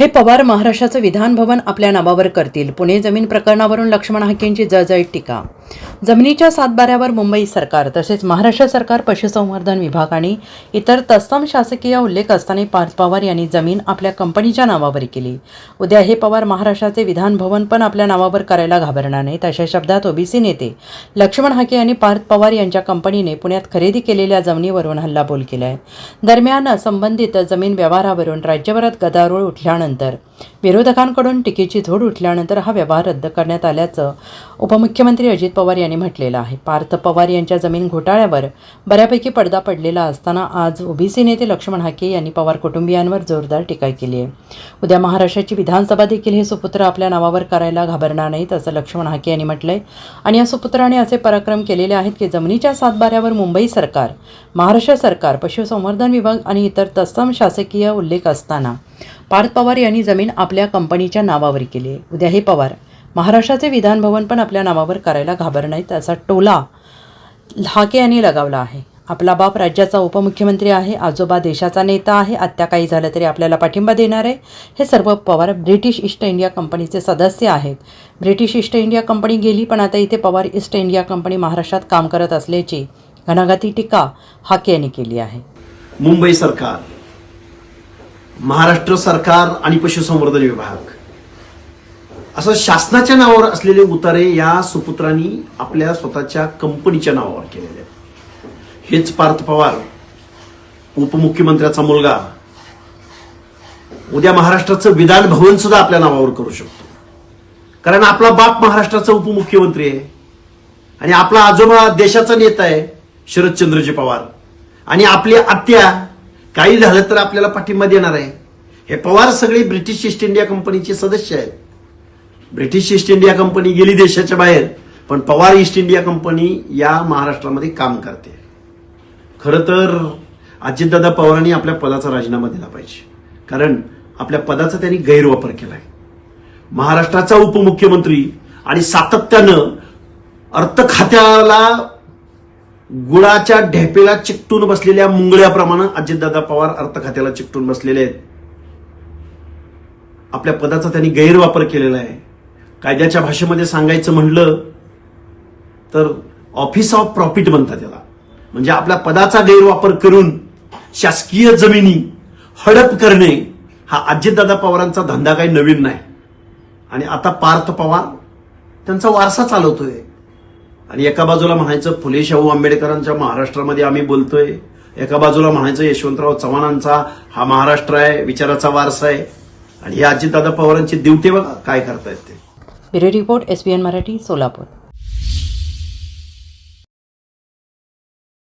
हे पवार महाराष्ट्राचं विधान भवन आपल्या नावावर करतील. पुणे जमीन प्रकरणावरून लक्ष्मण हाकेंची जळजळीत टीका जमिनीच्या सातबाऱ्यावर मुंबई सरकार तसेच महाराष्ट्र सरकार पशुसंवर्धन विभाग आणि इतर तत्सम शासकीय उल्लेख असताना पार्थ पवार यांनी जमीन आपल्या कंपनीच्या नावावर केली. उद्या हे पवार महाराष्ट्राचे विधान भवन पण आपल्या नावावर करायला घाबरणार नाहीत अशा शब्दात ओबीसी नेते लक्ष्मण हाके यांनी पार्थ पवार यांच्या कंपनीने पुण्यात खरेदी केलेल्या जमिनीवरून हल्लाबोल केला आहे दरम्यान संबंधित जमीन व्यवहारावरून राज्यभरात गदारोळ उठल्यानंतर विरोधकांकडून टीकेची झोड उठल्यानंतर हा व्यवहार रद्द करण्यात आल्याचं उपमुख्यमंत्री अजित पवार यांनी म्हटलेलं आहे. पार्थ पवार यांच्या जमीन घोटाळ्यावर बऱ्यापैकी पडदा पडलेला असताना आज ओबीसी नेते लक्ष्मण हाके यांनी पवार कुटुंबियांवर जोरदार टीका केली आहे. उद्या महाराष्ट्राची विधानसभा देखील हे सुपुत्र आपल्या नावावर करायला घाबरणार नाहीत असं लक्ष्मण हाके यांनी म्हटलंय. आणि या सुपुत्राने असे पराक्रम केलेले आहेत की जमिनीच्या सातबाऱ्यावर मुंबई सरकार महाराष्ट्र सरकार पशुसंवर्धन विभाग आणि इतर तत्सम शासकीय उल्लेख असताना पार्थ पवार यांनी जमीन आपल्या कंपनीच्या नावावर केली आहे. उद्या हे पवार महाराष्ट्राचे विधानभवन पण आपल्या नावावर करायला घाबर नाहीत असा टोला हाके यांनी लगावला आहे. आपला बाप राज्याचा उपमुख्यमंत्री आहे आजोबा देशाचा नेता आहे आत्या काही झालं तरी आपल्याला पाठिंबा देणार आहे. हे सर्व पवार ब्रिटिश ईस्ट इंडिया कंपनीचे सदस्य आहेत. ब्रिटिश ईस्ट इंडिया कंपनी गेली पण आता इथे पवार ईस्ट इंडिया कंपनी महाराष्ट्रात काम करत असल्याची घणाघाती टीका हाके यांनी केली आहे. मुंबई सरकार महाराष्ट्र सरकार आणि पशुसंवर्धन विभाग. असं शासनाच्या नावावर असलेले उतारे या सुपुत्रांनी आपल्या स्वतःच्या कंपनीच्या नावावर केलेले. आहेत हेच पार्थ पवार उपमुख्यमंत्र्याचा मुलगा. उद्या महाराष्ट्राचं विधान भवन सुद्धा आपल्या नावावर करू शकतो. कारण आपला बाप महाराष्ट्राचा उपमुख्यमंत्री आहे. आणि आपला आजोबा देशाचा नेता आहे शरदचंद्रजी पवार. आणि आपली आत्या काही झालं तर आपल्याला पाठिंबा देणार आहे. हे पवार सगळे ब्रिटिश ईस्ट इंडिया कंपनीचे सदस्य आहेत. ब्रिटिश ईस्ट इंडिया कंपनी गेली देशाच्या बाहेर पण पवार ईस्ट इंडिया कंपनी या महाराष्ट्रामध्ये काम करते. खरं तर अजितदादा पवारांनी आपल्या पदाचा राजीनामा दिला पाहिजे. कारण आपल्या पदाचा त्यांनी गैरवापर केलाय. महाराष्ट्राचा उपमुख्यमंत्री आणि सातत्यानं अर्थ खात्याला गुळाच्या ढेपेला चिकटून बसलेल्या मुंगळ्याप्रमाणे अजितदादा पवार अर्थ खात्याला चिकटून बसलेले आहेत. आपल्या पदाचा त्यांनी गैरवापर केलेला आहे. कायद्याच्या भाषेमध्ये सांगायचं म्हणलं तर ऑफिस ऑफ प्रॉफिट म्हणतात त्याला. म्हणजे आपल्या पदाचा गैरवापर करून शासकीय जमिनी हडप करणे हा अजितदादा पवारांचा धंदा काही नवीन नाही. आणि आता पार्थ पवार त्यांचा वारसा चालवतोय. आणि एका बाजूला म्हणायचं फुले शाहू आंबेडकरांच्या महाराष्ट्रामध्ये आम्ही बोलतोय. एका बाजूला म्हणायचं यशवंतराव चव्हाणांचा हा महाराष्ट्र आहे विचाराचा वारसा आहे. आणि हे अजितदादा पवारांची दिवटे बघा काय करतायत ते. Bureau report S B N Marathi Solapur.